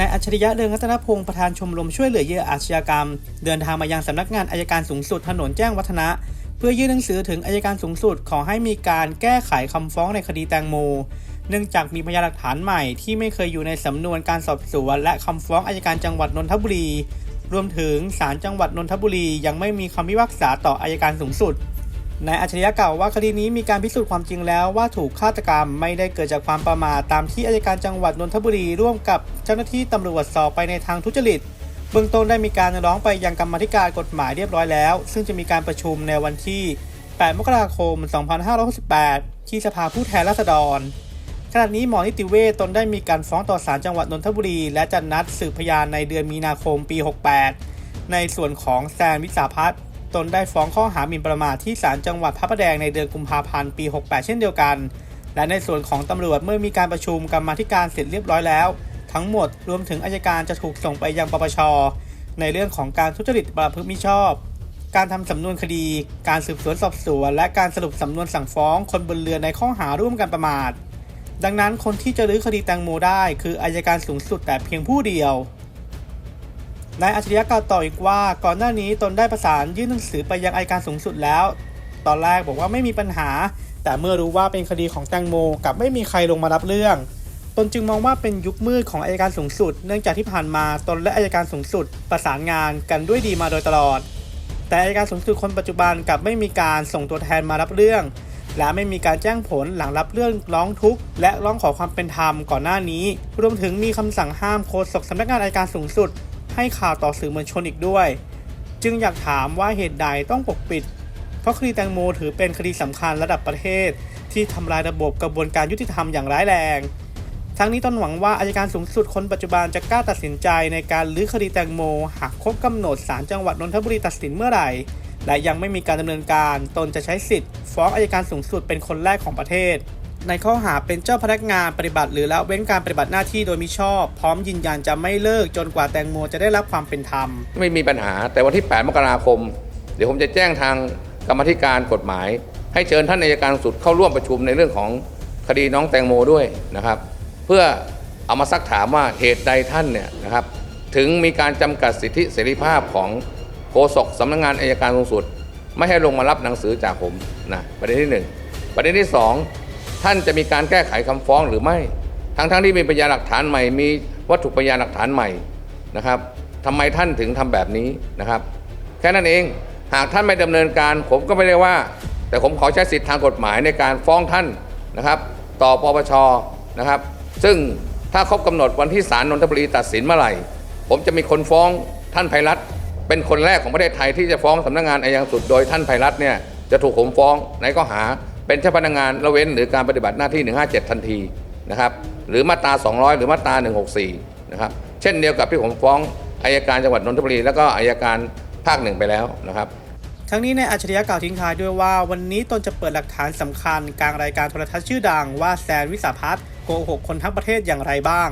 นายอัจฉริยะเรืองรัตนพงศ์ประธานชมรมช่วยเหลือเหยื่ออาชญากรรม เดินทางมายังสำนักงานอายการสูงสุดถนนแจ้งวัฒนะ เพื่อยื่นหนังสือถึงอายการสูงสุดขอให้มีการแก้ไขคำฟ้องในคดีแตงโม เนื่องจากมีพยานหลักฐานใหม่ที่ไม่เคยอยู่ในสำนวนการสอบสวนและคำฟ้องอายการจังหวัดนนทบุรี รวมถึงศาลจังหวัดนนทบุรียังไม่มีคำพิพากษาต่ออายการสูงสุด นายอัจฉริยะกล่าวว่าคดีนี้มีการพิสูจน์ความจริงแล้วว่าถูกฆาตกรรมไม่ได้เกิดจากความประมาทตามที่อายการจังหวัดนนทบุรีร่วมกับเจ้าหน้าที่ตำรวจสอบไปในทางทุจริต เบื้องต้นได้มีการร้องไปยังกรรมธิการกฎหมายเรียบร้อยแล้ว ซึ่งจะมีการประชุมในวันที่ 8 มกราคม 2568 ที่สภาผู้แทนราษฎรขณะนี้หมอนิติเวชตนได้มีการฟ้องต่อศาลจังหวัดนนทบุรี และจะนัดสืบพยานในเดือนมีนาคมปี 68 ในส่วนของแซนวิสาพัฒน์ ตนได้ฟ้องข้อหาหมิ่นประมาทที่ศาลจังหวัดพระประแดงในเดือนกุมภาพันธ์ปี 68 เช่นเดียวกัน และในส่วนของตำรวจเมื่อมีการประชุมกรรมาธิการเสร็จเรียบร้อยแล้ว ทั้งหมดรวมถึงอายการจะถูกส่งไปยังปปช ในเรื่องของการทุจริตประพฤติมิชอบ การทำสำนวนคดี การสืบสวนสอบสวน และการสรุปสำนวนสั่งฟ้อง คนบนเรือในข้อหาร่วมกันประมาท ดังนั้นคนที่จะรื้อคดีแตงโมได้ คืออายการสูงสุดแต่เพียงผู้เดียว นายอัจฉริยะกล่าวต่ออีกว่า ก่อนหน้านี้ตนได้ประสานยื่นหนังสือไปยังอายการสูงสุดแล้ว ตอนแรกบอกว่าไม่มีปัญหา แต่เมื่อรู้ว่าเป็นคดีของแตงโมกับไม่มีใครลงมารับเรื่อง ตนจึงมองว่าเป็นยุคมืดของอายการสูงสุด เนื่องจากที่ผ่านมาตนและอายการสูงสุด ประสานงานกันด้วยดีมาโดยตลอด แต่อายการสูงสุดคนปัจจุบันกับไม่มีการส่งตัวแทนมารับเรื่อง และไม่มีการแจ้งผลหลังรับเรื่องร้องทุกข์และร้องขอความเป็นธรรมก่อนหน้านี้ รวมถึงมีคำสั่งห้ามโฆษกสำนักงานอายการสูงสุด ให้ข่าวต่อสื่อมวลชนอีกด้วย จึงอยากถามว่าเหตุใดต้องปกปิด เพราะคดีแตงโมถือเป็นคดีสำคัญระดับประเทศ ที่ทำลายระบบกระบวนการยุติธรรมอย่างร้ายแรง ทั้งนี้ตนหวังว่าอายการสูงสุดคนปัจจุบันจะกล้าตัดสินใจในการลื้อคดีแตงโม หากครบกำหนดศาลจังหวัดนนทบุรีตัดสินเมื่อไหร่และยังไม่มีการดำเนินการ ตนจะใช้สิทธิ์ ฟ้องอายการสูงสุดเป็นคนแรกของประเทศ ในข้อหาเป็นเจ้าพนักงานปฏิบัติ หรือละเว้นการปฏิบัติหน้าที่โดยมิชอบ พร้อมยืนยันจะไม่เลิกจนกว่าแตงโมจะได้รับความเป็นธรรม ไม่มีปัญหาแต่วันที่ 8 มกราคม เดี๋ยวผมจะแจ้งทางกรรมธิการกฎหมาย ให้เชิญท่านอัยการสุดเข้าร่วมประชุมในเรื่องของคดีน้องแตงโมด้วยนะครับ เพื่อเอามาซักถามว่าเหตุใดท่านเนี่ยนะครับถึงมีการจำกัดสิทธิเสรีภาพของโฆษกสำนักงานอายการสูงสุด ไม่ให้ลงมารับหนังสือจากผมนะประเด็นที่หนึ่งประเด็นที่สอง ท่านจะมีการแก้ไขคำฟ้องหรือไม่ ทั้งๆทที่มีพยานหลักฐานใหม่ มีวัตถุพยานหลักฐานใหม่นะครับทำไมท่านถึงทำแบบนี้นะครับ แค่นั้นเองหากท่านไม่ดำเนินการผมก็ไม่ได้ว่า แต่ผมขอใช้สิทธิทางกฎหมายในการฟ้องท่านนะครับ ต่อปปชนะครับ ซึ่งถ้าครบกำหนดวันที่ศาลนนทบุรีตัดสินเมื่อไหร่ ผมจะมีคนฟ้องท่านไพรัตน์เป็นคนแรกของประเทศไทยที่จะฟ้องสำนักงานอายการสุดโดยท่านไพรัตน์เนี่ยจะถูกผมฟ้องในข้อหา เป็นเจ้าพนักงานละเว้นหรือการปฏิบัติหน้าที่ 157 ทันทีนะครับหรือมาตรา 200 หรือมาตรา 164 นะครับเช่นเดียวกับที่ผมฟ้องอายการจังหวัดนนทบุรี แล้วก็อายการภาคหนึ่งไปแล้วนะครับทั้งนี้ในายอัจฉริยะกล่าวทิ้งท้ายด้วยว่า วันนี้ตนจะเปิดหลักฐานสำคัญกลางรายการโทรทัศน์ชื่อดังว่าแซนวิสาพัฒน์โกหกคนทั้งประเทศอย่างไรบ้าง